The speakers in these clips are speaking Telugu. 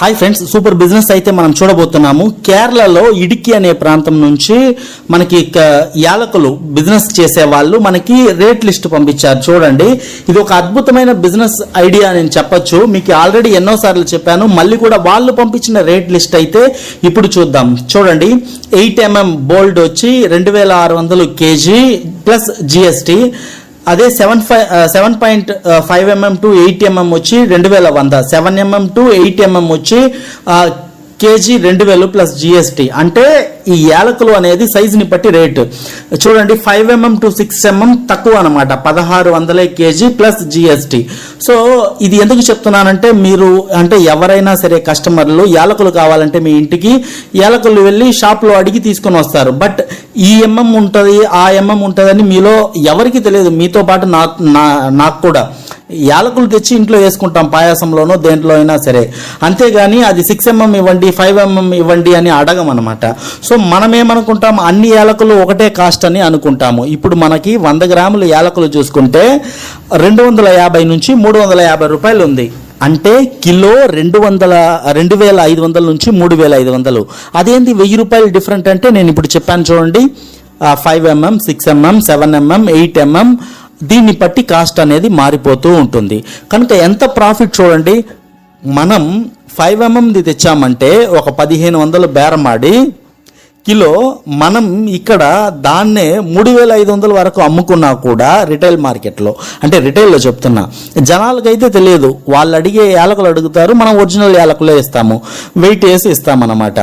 హాయ్ ఫ్రెండ్స్ సూపర్ బిజినెస్ అయితే మనం చూడబోతున్నాము. కేరళలో ఇడికి అనే ప్రాంతం నుంచి మనకి యాలకులు బిజినెస్ చేసే వాళ్ళు మనకి రేట్ లిస్ట్ పంపించారు. చూడండి ఇది ఒక అద్భుతమైన బిజినెస్ ఐడియా నేను చెప్పొచ్చు. మీకు ఆల్రెడీ ఎన్నోసార్లు చెప్పాను. మళ్ళీ కూడా వాళ్ళు పంపించిన రేట్ లిస్ట్ అయితే ఇప్పుడు చూద్దాం. చూడండి ఎయిట్ ఎంఎం బోల్డ్ వచ్చి రెండు వేల ఆరు వందలు కేజీ ప్లస్ జిఎస్టీ అదే seven five seven point five MM to eight MM వచ్చి రెండు వేల వంద. Seven MM to eight MM వచ్చి కేజీ రెండు వేలు ప్లస్ జిఎస్టీ అంటే ఈ యాలకులు అనేది సైజుని బట్టి రేటు చూడండి five MM to six MM తక్కువ అనమాట పదహారు వందలే కేజీ ప్లస్ జిఎస్టీ సో ఇది ఎందుకు చెప్తున్నానంటే మీరు అంటే ఎవరైనా సరే కస్టమర్లు యాలకులు కావాలంటే మీ ఇంటికి యాలకులు వెళ్ళి షాప్లో అడిగి తీసుకొని వస్తారు. బట్ ఈ ఎంఎం ఉంటుంది ఆ ఎంఎం ఉంటుందని మీలో ఎవరికి తెలియదు. మీతో పాటు నా- నాకు కూడా. యాలకులు తెచ్చి ఇంట్లో వేసుకుంటాం పాయాసంలోనో దేంట్లో అయినా సరే. అంతేగాని అది సిక్స్ ఎంఎం ఇవ్వండి ఫైవ్ ఎంఎం ఇవ్వండి అని అడగమనమాట సో మనం ఏమనుకుంటాం అన్ని యాలకులు ఒకటే కాస్ట్ అని అనుకుంటాము. ఇప్పుడు మనకి వంద గ్రాముల యాలకులు చూసుకుంటే రెండు వందల యాభై నుంచి మూడు వందల యాభై రూపాయలు ఉంది. అంటే కిలో రెండు వందల రెండు వేల ఐదు వందల నుంచి మూడు వేల ఐదు వందలు. అదేంటి వెయ్యి రూపాయలు డిఫరెంట్ అంటే నేను ఇప్పుడు చెప్పాను చూడండి. Five MM six MM seven MM eight MM దీన్ని బట్టి కాస్ట్ అనేది మారిపోతూ ఉంటుంది. కనుక ఎంత ప్రాఫిట్ చూడండి. మనం ఫైవ్ ఎంఎంది తెచ్చామంటే ఒక పదిహేను వందలు బేరమాడి కిలో మనం ఇక్కడ దాన్నే మూడు వేల ఐదు వందల వరకు అమ్ముకున్నా కూడా రిటైల్ మార్కెట్లో. అంటే రిటైల్లో చెప్తున్నా. జనాలకైతే తెలియదు. వాళ్ళు అడిగే యాలకులు అడుగుతారు మనం ఒరిజినల్ యాలకులే ఇస్తాము. వెయిట్ వేసి ఇస్తామన్నమాట.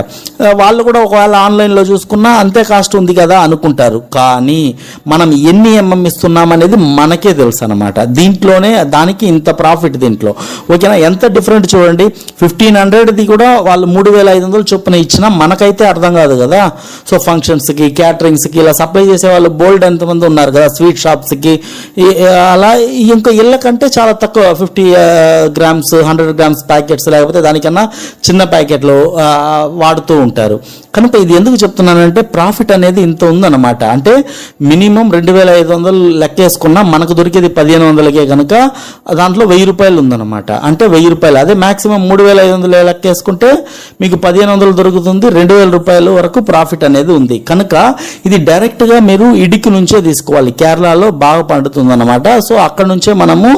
వాళ్ళు కూడా ఒకవేళ ఆన్లైన్లో చూసుకున్నా అంతే కాస్ట్ ఉంది కదా అనుకుంటారు. కానీ మనం ఎన్ని ఎంఎం ఇస్తున్నాం అనేది మనకే తెలుసు అనమాట దీంట్లోనే దానికి ఇంత ప్రాఫిట్ దీంట్లో. ఓకేనా? ఎంత డిఫరెంట్ చూడండి. ఫిఫ్టీన్ హండ్రెడ్ది కూడా వాళ్ళు మూడు వేల ఐదు వందలు చొప్పున ఇచ్చినా మనకైతే అర్థం కాదు కదా. సో ఫంక్షన్స్కి క్యాటరింగ్స్కి ఇలా సప్లై చేసే వాళ్ళు బోల్డ్ ఎంతమంది ఉన్నారు కదా స్వీట్ షాప్స్కి అలా ఇంకా ఇళ్ళ కంటే చాలా తక్కువ fifty grams hundred grams packets లేకపోతే దానికన్నా చిన్న ప్యాకెట్లు వాడుతూ ఉంటారు. కనుక ఇది ఎందుకు చెప్తున్నానంటే ప్రాఫిట్ అనేది ఇంత ఉందన్నమాట. అంటే మినిమం రెండు వేల ఐదు వందలు లెక్కేసుకున్నా మనకు దొరికేది పదిహేను వందలకే కనుక దాంట్లో వెయ్యి రూపాయలు ఉందన్నమాట. అంటే వెయ్యి రూపాయలు. అదే మాక్సిమం మూడు వేల ఐదు వందలు లెక్కేసుకుంటే మీకు పదిహేను వందలు దొరుకుతుంది రెండు వేల రూపాయలు వరకు ప్రాఫిట్ అనేది ఉంది. కనుక ఇది డైరెక్ట్గా మీరు ఇడికి నుంచే తీసుకోవాలి. కేరళలో బాగా పండుతుంది అనమాట సో అక్కడ నుంచే మనము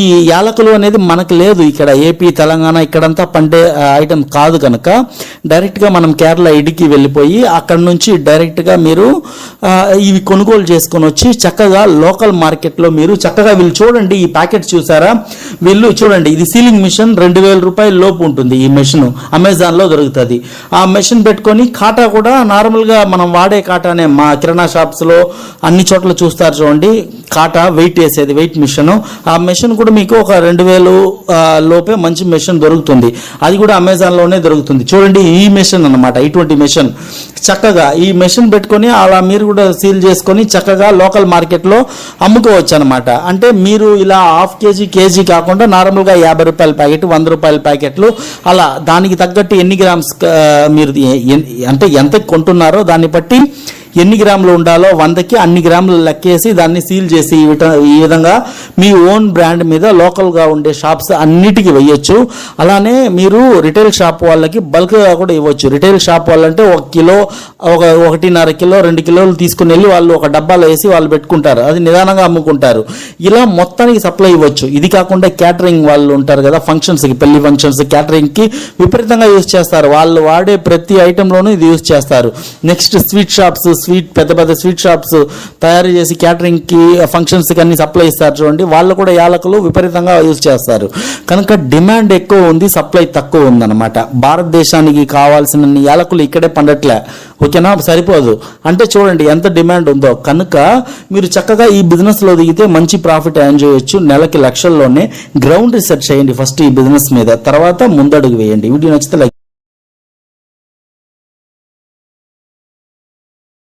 ఈ యాలకులు అనేది మనకు లేదు ఇక్కడ. ఏపీ తెలంగాణ ఇక్కడంతా పండే ఐటెం కాదు కనుక. డైరెక్ట్గా మనం కేరళ ఇడికి వెళ్ళిపోయి అక్కడ నుంచి డైరెక్ట్గా మీరు ఇవి కొనుగోలు చేసుకొని వచ్చి చక్కగా లోకల్ మార్కెట్లో మీరు చక్కగా వీళ్ళు చూడండి ఈ ప్యాకెట్ చూసారా? వీళ్ళు చూడండి ఇది సీలింగ్ మిషన్ రెండు వేల రూపాయల లోపు ఉంటుంది ఈ మెషిన్ అమెజాన్లో దొరుకుతుంది. ఆ మెషిన్ పెట్టుకొని కాటా కూడా నార్మల్గా మనం వాడే కాటానే మా కిరాణా షాప్స్లో అన్ని చోట్ల చూస్తారు చూడండి. కాటా వెయిట్ వేసేది వెయిట్ మిషన్. ఆ మిషన్ కూడా మీకు ఒక రెండు వేలు లోపే మంచి మిషన్ దొరుకుతుంది. అది కూడా అమెజాన్లోనే దొరుకుతుంది. చూడండి ఈ మిషన్ అన్నమాట ఇటువంటి మిషన్. చక్కగా ఈ మిషన్ పెట్టుకొని అలా మీరు కూడా సీల్ చేసుకొని చక్కగా లోకల్ మార్కెట్లో అమ్ముకోవచ్చు అనమాట అంటే మీరు ఇలా హాఫ్ కేజీ కేజీ కాకుండా నార్మల్గా యాభై రూపాయల ప్యాకెట్ వంద రూపాయల ప్యాకెట్లు అలా దానికి తగ్గట్టు ఎన్ని గ్రామ్స్ మీరు అంటే ఎంత కొంటున్నారో దాన్ని బట్టి ఎన్ని గ్రాములు ఉండాలో వందకి అన్ని గ్రాములు లెక్కేసి దాన్ని సీల్ చేసి ఈ ఈ విధంగా మీ ఓన్ బ్రాండ్ మీద లోకల్గా ఉండే షాప్స్ అన్నిటికీ వేయచ్చు అలానే మీరు రిటైల్ షాప్ వాళ్ళకి బల్క్గా కూడా ఇవ్వచ్చు. రిటైల్ షాప్ వాళ్ళంటే ఒక కిలో ఒక ఒకటిన్నర కిలో రెండు కిలోలు తీసుకుని వెళ్ళి వాళ్ళు ఒక డబ్బాలో వేసి వాళ్ళు పెట్టుకుంటారు. అది నిదానంగా అమ్ముకుంటారు. ఇలా మొత్తానికి సప్లై ఇవ్వచ్చు. ఇది కాకుండా క్యాటరింగ్ వాళ్ళు ఉంటారు కదా ఫంక్షన్స్కి పెళ్ళి ఫంక్షన్స్ క్యాటరింగ్కి విపరీతంగా యూజ్ చేస్తారు. వాళ్ళు వాడే ప్రతి ఐటెంలోనూ ఇది యూజ్ చేస్తారు. నెక్స్ట్ స్వీట్ షాప్స్ స్వీట్ పెద్ద పెద్ద స్వీట్ షాప్స్ తయారు చేసి క్యాటరింగ్కి ఫంక్షన్స్కి అన్ని సప్లై ఇస్తారు చూడండి. వాళ్ళు కూడా యాలకులు విపరీతంగా యూజ్ చేస్తారు. కనుక డిమాండ్ ఎక్కువ ఉంది సప్లై తక్కువ ఉందన్నమాట. భారతదేశానికి కావాల్సిన యాలకులు ఇక్కడే పండట్లే. ఓకేనా? సరిపోదు. అంటే చూడండి ఎంత డిమాండ్ ఉందో. కనుక మీరు చక్కగా ఈ బిజినెస్లో దిగితే మంచి ప్రాఫిట్ ఎర్న్ చేయొచ్చు. నెలకి లక్షల్లోనే గ్రౌండ్ రీసెర్చ్ చేయండి ఫస్ట్ ఈ బిజినెస్ మీద. తర్వాత ముందడుగు వేయండి. వీడియో నచ్చితే లైక్